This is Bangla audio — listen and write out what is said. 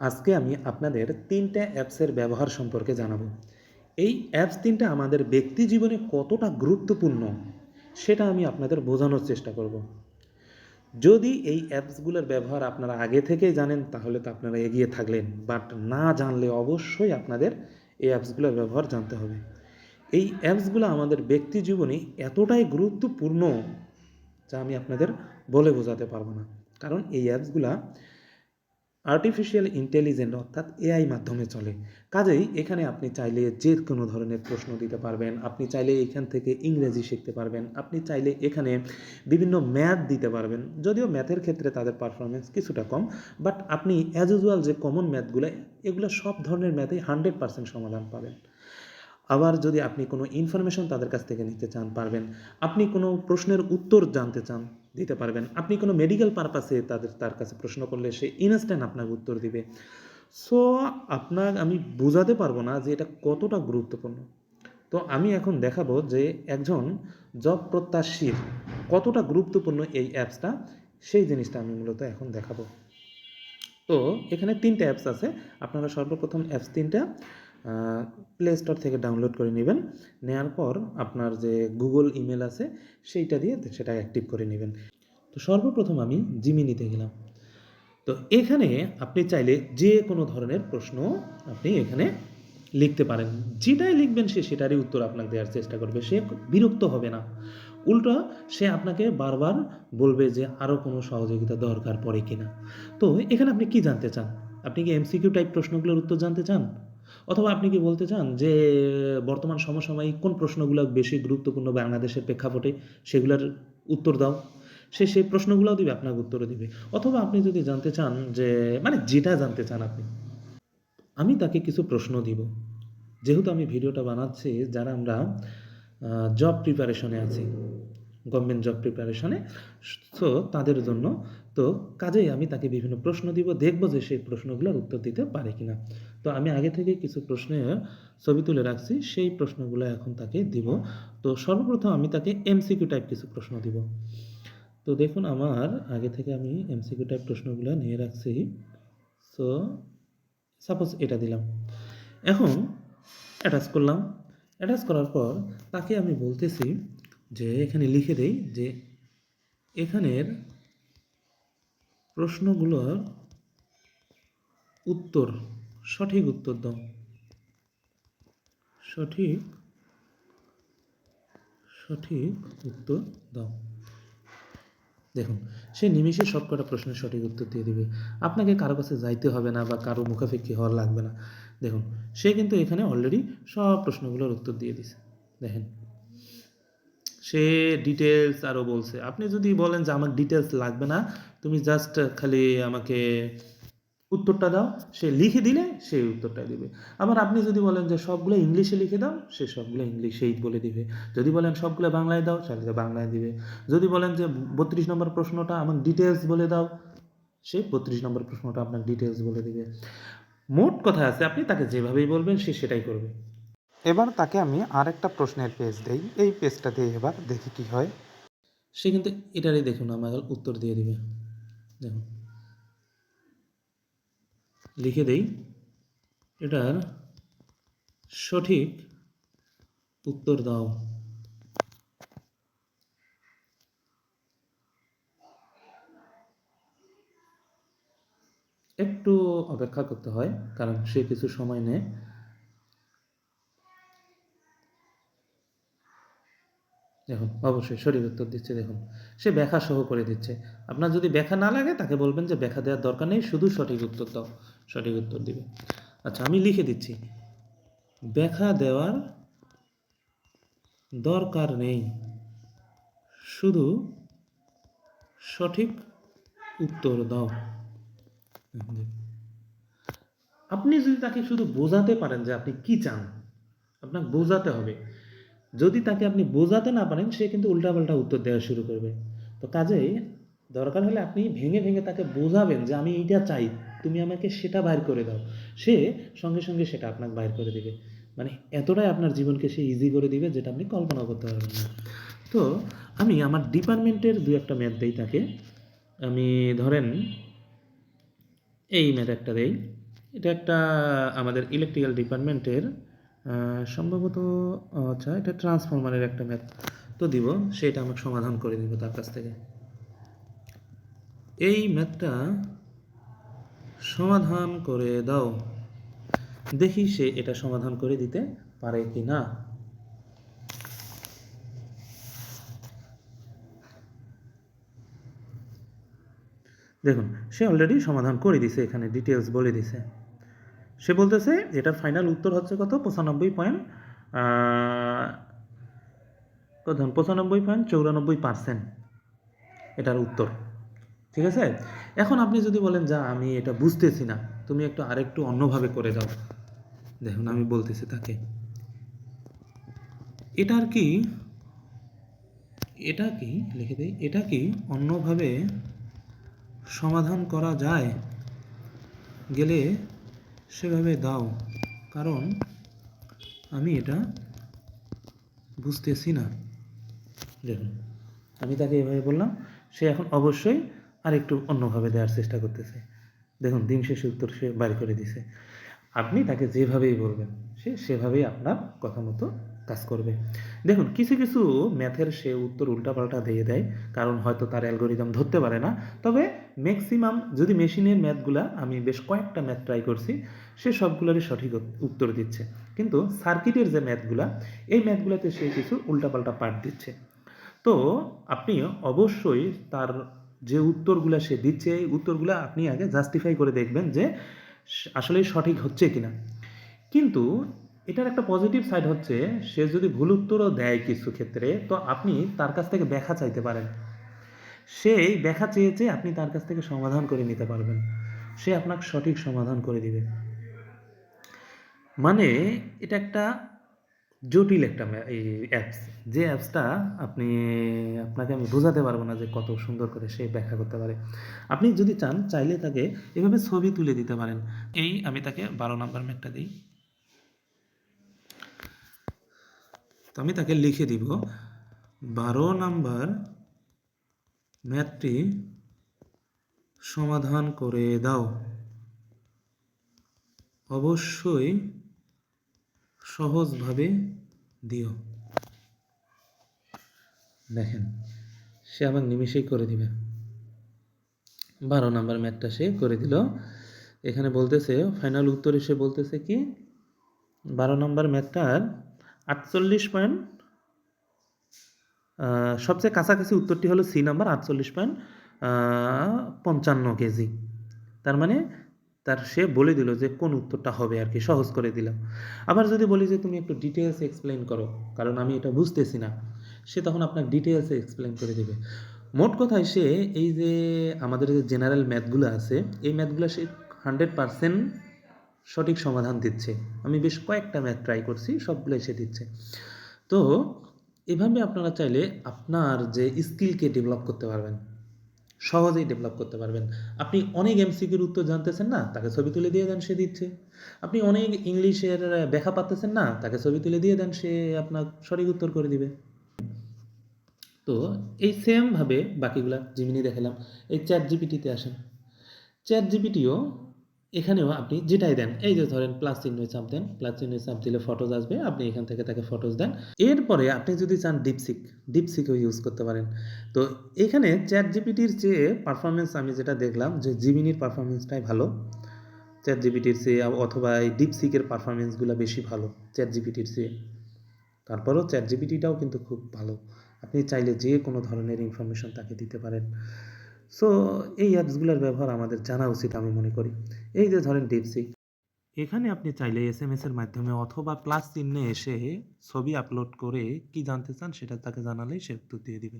আজকে আমি আপনাদের তিনটে অ্যাপসের ব্যবহার সম্পর্কে জানাব। এই অ্যাপস তিনটা আমাদের ব্যক্তি জীবনে কতটা গুরুত্বপূর্ণ সেটা আমি আপনাদের বোঝানোর চেষ্টা করব। যদি এই অ্যাপসগুলোর ব্যবহার আপনারা আগে থেকেই জানেন, তাহলে তো আপনারা এগিয়ে থাকলেন, বাট না জানলে অবশ্যই আপনাদের এই অ্যাপসগুলোর ব্যবহার জানতে হবে। এই অ্যাপসগুলো আমাদের ব্যক্তি জীবনে এতটাই গুরুত্বপূর্ণ, যা আমি আপনাদের বলে বোঝাতে পারব না। কারণ এই অ্যাপসগুলা আর্টিফিশিয়াল ইন্টেলিজেন্ট অর্থাৎ এআই মাধ্যমে চলে। কাজেই এখানে আপনি চাইলে যে কোনো ধরনের প্রশ্ন দিতে পারবেন, আপনি চাইলে এখান থেকে ইংরেজি শিখতে পারবেন, আপনি চাইলে এখানে বিভিন্ন ম্যাথ দিতে পারবেন। যদিও ম্যাথের ক্ষেত্রে তাদের পারফরমেন্স কিছুটা কম বাট আপনি অ্যাজ ইউজুয়াল যে কমন ম্যাথগুলো এগুলো সব ধরনের ম্যাথেই হান্ড্রেড পার্সেন্ট সমাধান পাবেন। আবার যদি আপনি কোনো ইনফরমেশন তাদের কাছ থেকে নিতে চান, পারবেন। আপনি কোনো প্রশ্নের উত্তর জানতে চান, দিতে পারবেন। আপনি কোনো মেডিকেল পারপাসে তাদের, তার কাছে প্রশ্ন করলে সে ইনস্ট্যান্ট আপনাকে উত্তর দিবে। সো আপনার, আমি বোঝাতে পারব না যে এটা কতটা গুরুত্বপূর্ণ। তো আমি এখন দেখাবো যে একজন জব প্রত্যাশীর কতটা গুরুত্বপূর্ণ এই অ্যাপসটা সেই জিনিসটা আমি মূলত এখন দেখাবো। তো এখানে তিনটে অ্যাপস আছে। আপনারা সর্বপ্রথম অ্যাপস তিনটা। প্লে স্টোর থেকে ডাউনলোড করে নেবেন। নেওয়ার পর আপনার যে গুগল ইমেল আছে, সেইটা দিয়ে সেটা অ্যাক্টিভ করে নেবেন। তো সর্বপ্রথম আমি জিমিনিতে গেলাম। তো এখানে আপনি চাইলে যে কোনো ধরনের প্রশ্ন আপনি এখানে লিখতে পারেন। যেটাই লিখবেন সে সেটারই উত্তর আপনাকে দেওয়ার চেষ্টা করবে। সে বিরক্ত হবে না। উল্টো, সে আপনাকে বারবার বলবে যে আরও কোনো সহযোগিতা দরকার পড়ে কিনা। তো এখানে আপনি কি জানতে চান? আপনি কি এমসিকিউ টাইপ প্রশ্নগুলোর উত্তর জানতে চান? অথবা আপনি কি বলতে চান যে, বর্তমান সমসাময়িক কোন প্রশ্নগুলো বেশি গুরুত্বপূর্ণ বাংলাদেশের প্রেক্ষাপটে? সেগুলোর উত্তর দাও। সে সেই প্রশ্নগুলোও দিবে, আপনাকে উত্তরও দিবে। অথবা আপনি যদি জানতে চান যে মানে যেটা জানতে চান আপনি, আমি তাকে কিছু প্রশ্ন দিব। যেহেতু আমি ভিডিওটা বানাচ্ছি, যারা আমরা জব প্রিপারেশনে আছি গভর্নমেন্ট জব প্রিপারেশনে তো তাদের জন্য তো কাজেই আমি তাকে বিভিন্ন প্রশ্ন দিব, দেখব যে সেই প্রশ্নগুলোর উত্তর দিতে পারে কিনা। তো আমি আগে থেকে কিছু প্রশ্নের ছবি তুলে রাখছি, সেই প্রশ্নগুলো এখন তাকে দিব। তো সর্বপ্রথম আমি তাকে এমসিকিউ টাইপ কিছু প্রশ্ন দিব। তো দেখুন, আমার আগে থেকে আমি এমসিকিউ টাইপ প্রশ্নগুলো নিয়ে রাখছি। সো সাপোজ এটা দিলাম। এখন অ্যাটাচ করলাম। অ্যাটাচ করার পর তাকে আমি বলতেছি যে, এখানে লিখে দেই যে, এখানের প্রশ্নগুলোর উত্তর, সঠিক উত্তর দাও। সঠিক সঠিক উত্তর দাও। দেখুন, সে নিমিষে সবকটা প্রশ্নের সঠিক উত্তর দিয়ে দিবে। আপনাকে কারও কাছে যাইতে হবে না বা কারও মুখাপেক্ষি হওয়ার লাগবে না। দেখুন, সে কিন্তু এখানে অলরেডি সব প্রশ্নগুলোর উত্তর দিয়ে দিছে। দেখেন, সে ডিটেলস আরও বলছে। আপনি যদি বলেন যে আমার ডিটেলস লাগবে না তুমি জাস্ট খালি আমাকে উত্তরটা দাও সে লিখে দিলে সেই উত্তরটা দিবে। আবার আপনি যদি বলেন যে সবগুলো ইংলিশে লিখে দাও সে সবগুলো ইংলিশেই বলে দিবে। যদি বলেন সবগুলো বাংলায় দাও তাহলে বাংলায় দিবে। যদি বলেন যে বত্রিশ নম্বর প্রশ্নটা আমার ডিটেলস বলে দাও সে বত্রিশ নম্বর প্রশ্নটা আপনার ডিটেলস বলে দিবে। মোট কথা আছে আপনি তাকে যেভাবেই বলবেন সে সেটাই করবে। এবার তাকে আমি আরেকটা প্রশ্নের পেজ দেই। এই পেজটা দিয়ে এবার দেখি কি হয়। সে কিন্তু এটারই দেখুন আমার উত্তর দিয়ে দিবে। দেখুন লিখে দেই। এটার সঠিক উত্তর দাও। একটু অপেক্ষা করতে হয়, কারণ সে কিছু সময় নেয়। দেখুন, অবশ্যই সঠিক উত্তর দিচ্ছে, দেখুন। সে ব্যাখ্যা সহ করে দিচ্ছে। আপনার যদি ব্যাখ্যা না লাগে, তাকে বলবেন যে ব্যাখ্যা দেওয়ার দরকার নেই, শুধু সঠিক উত্তর দাও, সঠিক উত্তর দিবে। আচ্ছা আমি লিখে দিচ্ছি। ব্যাখ্যা দেওয়ার দরকার নেই, শুধু সঠিক উত্তর দাও। আপনি যদি তাকে শুধু বোঝাতে পারেন যে আপনি কি চান, আপনাকে বোঝাতে হবে। যদি তাকে আপনি বোঝাতে না পারেন, সে কিন্তু উল্টাপাল্টা উত্তর দেওয়া শুরু করবে। তো কাজেই দরকার হলে আপনি ভেঙে ভেঙে তাকে বোঝাবেন যে, আমি এইটা চাই, তুমি আমাকে সেটা বাইর করে দাও। সে সঙ্গে সঙ্গে সেটা আপনাকে বাইর করে দেবে। মানে এতটাই আপনার জীবনকে সে ইজি করে দিবে যেটা আপনি কল্পনা করতে পারবেন না। তো আমি আমার ডিপার্টমেন্টের দু একটা ম্যাথ দিই তাকে। আমি ধরেন এই ম্যাথ একটা দেই। এটা একটা আমাদের ইলেকট্রিক্যাল ডিপার্টমেন্টের সম্ভবত আচ্ছা এটা ট্রান্সফরমারের একটা ম্যাথ তো দিব, সেটা আমাকে সমাধান করে দিব তার কাছ থেকে। এই ম্যাথটা সমাধান করে দাও। দেখি সে এটা সমাধান করে দিতে পারে কি না। দেখুন, সে অলরেডি সমাধান করে দিছে, এখানে ডিটেলস বলে দিছে। সে বলতেছে, এটার ফাইনাল উত্তর হচ্ছে কত? পঁচানব্বই পয়েন্ট কত পঁচানব্বই পয়েন্ট চৌরানব্বই পার্সেন্ট এটার উত্তর। ঠিক আছে? এখন আপনি যদি বলেন, যা, আমি এটা বুঝতেছি না, তুমি একটু আরেকটু অন্যভাবে করে দাও দেখুন, আমি বলতেছি তাকে। এটার কি, এটা কি, লিখে দিই, এটা কি অন্যভাবে সমাধান করা যায় গেলে সেভাবে দাও, কারণ আমি এটা বুঝতেছি না। দেখুন আমি তাকে এভাবে বললাম, সে এখন অবশ্যই আর একটু অন্যভাবে দেওয়ার চেষ্টা করতেছে। দেখুন, দিন শেষে উত্তর সে বাড়ি করে দিছে। আপনি তাকে যেভাবেই বলবেন, সে সেভাবেই আপনার কথা মতো কাজ করবে। দেখুন, কিছু কিছু ম্যাথের সে উত্তর উল্টাপাল্টা দিয়ে দেয়, কারণ হয়তো তার অ্যালগোরিদম ধরতে পারে না। তবে ম্যাক্সিমাম যদি মেশিনের ম্যাথগুলা আমি বেশ কয়েকটা ম্যাথ ট্রাই করছি, সে সবগুলোরই সঠিক উত্তর দিচ্ছে। কিন্তু সার্কিটের যে ম্যাথগুলা, এই ম্যাথগুলোতে সে কিছু উল্টাপাল্টা পাঠ দিচ্ছে। তো আপনি অবশ্যই তার যে উত্তরগুলা সে দিচ্ছে, এই উত্তরগুলা আপনি আগে জাস্টিফাই করে দেখবেন যে আসলেই সঠিক হচ্ছে কিনা। কিন্তু এটার একটা পজিটিভ সাইড হচ্ছে, সে যদি ভুল উত্তরও দেয় কিছু ক্ষেত্রে, তো আপনি তার কাছ থেকে ব্যাখ্যা চাইতে পারেন। সেই ব্যাখ্যা চেয়েছে আপনি তার কাছ থেকে সমাধান করে নিতে পারবেন। সে আপনাকে সঠিক সমাধান করে দিবে। মানে এটা একটা জটিল একটা এই অ্যাপস যে অ্যাপসটা আপনি, আপনাকে আমি বোঝাতে পারব না যে কত সুন্দর করে সে ব্যাখ্যা করতে পারে। আপনি যদি চান, চাইলে তাকে এভাবে ছবি তুলে দিতে পারেন। এই আমি তাকে বারো নাম্বার ম্যাটটা দিই। তো আমি তাকে লিখে দিব। বারো নাম্বার ম্যাথটি সমাধান করে দাও। অবশ্যই সহজভাবে দিও। দেখেন, সে আমাকে নিমিষেই করে দিবে। বারো নাম্বার ম্যাথটা সে করে দিল। এখানে বলতেছে ফাইনাল উত্তর এসে বলতেছে কি, বারো নম্বর ম্যাথটার আটচল্লিশ পয়েন্ট সবচেয়ে কাছাকাছি উত্তরটি হলো সি নাম্বার, আটচল্লিশ পয়েন্ট পঞ্চান্ন কেজি। তার মানে তার সে বলে দিল যে কোন উত্তরটা হবে আর কি, সহজ করে দিলাম আবার যদি বলি যে তুমি একটু ডিটেলসে এক্সপ্লেন করো, কারণ আমি এটা বুঝতেছি না, সে তখন আপনার ডিটেলসে এক্সপ্লেন করে দেবে। মোট কথায় সে এই যে আমাদের যে জেনারেল ম্যাথগুলো আছে, এই ম্যাথগুলো সে হান্ড্রেড পারসেন্ট সঠিক সমাধান দিচ্ছে। আমি বেশ কয়েকটা ম্যাথ ট্রাই করছি, সবগুলোই সে দিচ্ছে। তো এভাবে আপনারা চাইলে আপনার যে স্কিলকে ডেভেলপ করতে পারবেন, সহজেই ডেভেলপ করতে পারবেন। আপনি অনেক এমসিকিউর উত্তর জানতেছেন না, তাকে ছবি তুলে দিয়ে দেন, সে দিচ্ছে। আপনি অনেক ইংলিশের ব্যাখ্যা পাচ্তেছেন না, তাকে ছবি তুলে দিয়ে দেন, সে আপনার সঠিক উত্তর করে দিবে। তো এই সেমভাবে বাকিগুলা জিমিনি দেখালাম। এই চ্যাট জিপিটিতে আসেন। চ্যাট জিপিটিও এখানেও আপনি যেটাই দেন, এই যে ধরেন প্লাস চিহ্ন চাপ দেন প্লাস চিহ্ন চাপ দিলে ফটোজ আসবে, আপনি এখান থেকে তাকে ফটোজ দেন। এরপরে আপনি যদি চান ডিপসিক ডিপসিকও ইউজ করতে পারেন। তো এখানে চ্যাট জিপিটির চেয়ে পারফরমেন্স আমি যেটা দেখলাম যে জিমিনির পারফরমেন্সটাই ভালো। চ্যাট জিপিটির চেয়ে অথবা এই ডিপসিকের পারফরমেন্সগুলো বেশি ভালো চ্যাট জিপিটির চেয়ে। তারপরেও চ্যাট জিপিটিটাও কিন্তু খুব ভালো। আপনি চাইলে যে কোনো ধরনের ইনফরমেশন তাকে দিতে পারেন। সো এই অ্যাপসগুলোর ব্যবহার আমাদের জানা উচিত আমি মনে করি। এই যে ধরেন ডিপসি এখানে আপনি চাইলে এস এম এর মাধ্যমে অথবা প্লাস চিহ্নে এসে ছবি আপলোড করে কি জানতে চান সেটা তাকে জানালেই সে উত্তর দিয়ে দিবে।